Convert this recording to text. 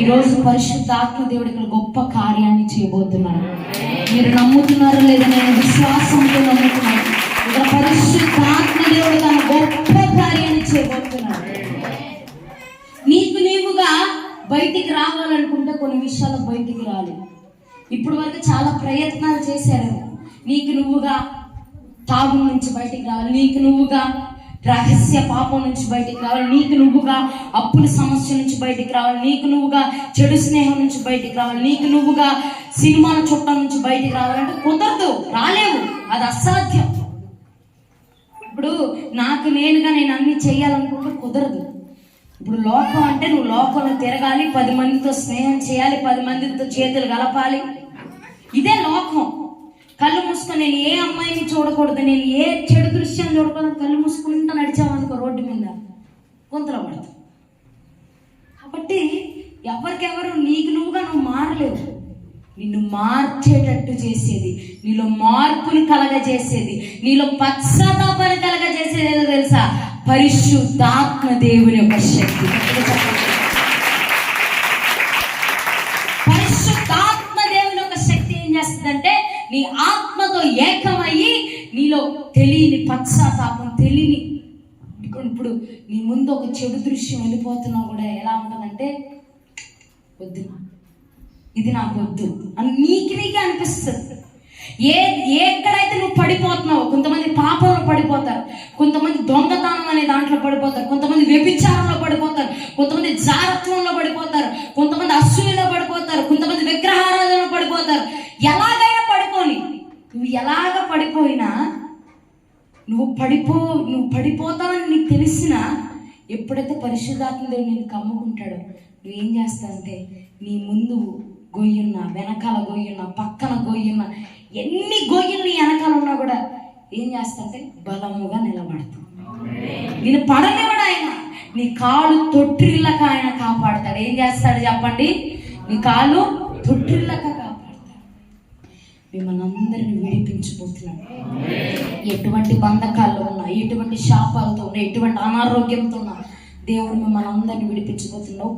ఈరోజు పరిశుద్ధాత్మ దేవుడు ఇక్కడ గొప్ప కార్యాన్ని చేయబోతున్నాడు. మీరు నమ్ముతున్నారో లేదా నేను విశ్వాసంతో నమ్ముతున్నాను. ఇక్కడ పరిశుద్ధాత్మ దేవుడు తన గొప్ప కార్యాన్ని చేయబోతున్నాడు. నీకు నీవుగా బయటికి రావాలనుకుంటే కొన్ని విషయాలు బయటికి రాలేదు. ఇప్పుడు వరకు చాలా ప్రయత్నాలు చేశారు. నీకు నువ్వుగా తాగు నుంచి బయటికి రావాలి. నీకు నువ్వుగా రహస్య పాపం నుంచి బయటికి రావాలి. నీకు నువ్వుగా అప్పుల సమస్య నుంచి బయటికి రావాలి. నీకు నువ్వుగా చెడు స్నేహం నుంచి బయటికి రావాలి. నీకు నువ్వుగా సినిమాల చుట్టం నుంచి బయటికి రావాలంటే కుదరదు. రాలేవు. అది అసాధ్యం. ఇప్పుడు నాకు నేనుగా నేను అన్ని చేయాలనుకుంటే కుదరదు. ఇప్పుడు లోకం అంటే నువ్వు లోకంలో తిరగాలి పది మందితో స్నేహం చేయాలి పది మందితో చేతులు కలపాలి. ఇదే లోకం. కళ్ళు మూసుకొని నేను ఏ అమ్మాయిని చూడకూడదు నేను ఏ చెడు దృశ్యం చూడకుండా కళ్ళు మూసుకుంటూ నడిచామనుకో రోడ్డు మీద గుంతలో పడతావు కాబట్టి ఎవరికెవరు నీకు నువ్వుగా నువ్వు మారలేవు. నిన్ను మార్చేటట్టు చేసేది నీలో మార్పుని కలగజేసేది నీలో పశ్చాత్తాపాన్ని కలగజేసేది ఏదో తెలుసా? పరిశుద్ధాత్మ దేవుని యొక్క శక్తి. నీ ఆత్మతో ఏకమయ్యి నీలో తెలియని పశ్చాత్తాపం తెలియని ఇప్పుడు నీ ముందు ఒక చెడు దృశ్యం వెళ్ళిపోతున్నా కూడా ఎలా ఉంటుందంటే వద్దు. ఇది నాకు వద్దు. అని నీకు నీకే అనిపిస్తుంది. ఏ ఎక్కడైతే నువ్వు పడిపోతున్నావు కొంతమంది పాపంలో పడిపోతారు కొంతమంది దొంగతనం అనే దాంట్లో పడిపోతారు కొంతమంది వ్యభిచారంలో పడిపోతారు కొంతమంది జారత్వంలో పడిపోతారు కొంతమంది అసూయలో పడిపోతారు కొంతమంది విగ్రహాలు నువ్వు పడిపో నువ్వు పడిపోతావని నీకు తెలిసినా ఎప్పుడైతే పరిశుద్ధాత్మ దేవుడు నేను కమ్ముకుంటాడో నువ్వేం చేస్తావంటే నీ ముందు గొయ్యున్న వెనకాల గొయ్యున్న పక్కన గొయ్యున్న ఎన్ని గొయ్యలు నీ వెనకాల ఉన్నా కూడా ఏం చేస్తావంటే బలముగా నిలబడతావు. నేను పడనివాడు ఆయన. నీ కాలు తొట్టిల్లక ఆయన కాపాడతాడు. ఏం చేస్తాడు చెప్పండి? నీ కాలు తొట్టిల్లక కాపాడతాడు. మిమ్మల్ని అందరిని విడిపించబోతున్నాడు ఎటువంటి బంధకాల్లో ఉన్నా ఎటువంటి శాపాలతో ఉన్నా ఎటువంటి అనారోగ్యంతో ఉన్నా దేవుడు మిమ్మల్ని అందరిని విడిపించబోతున్నావు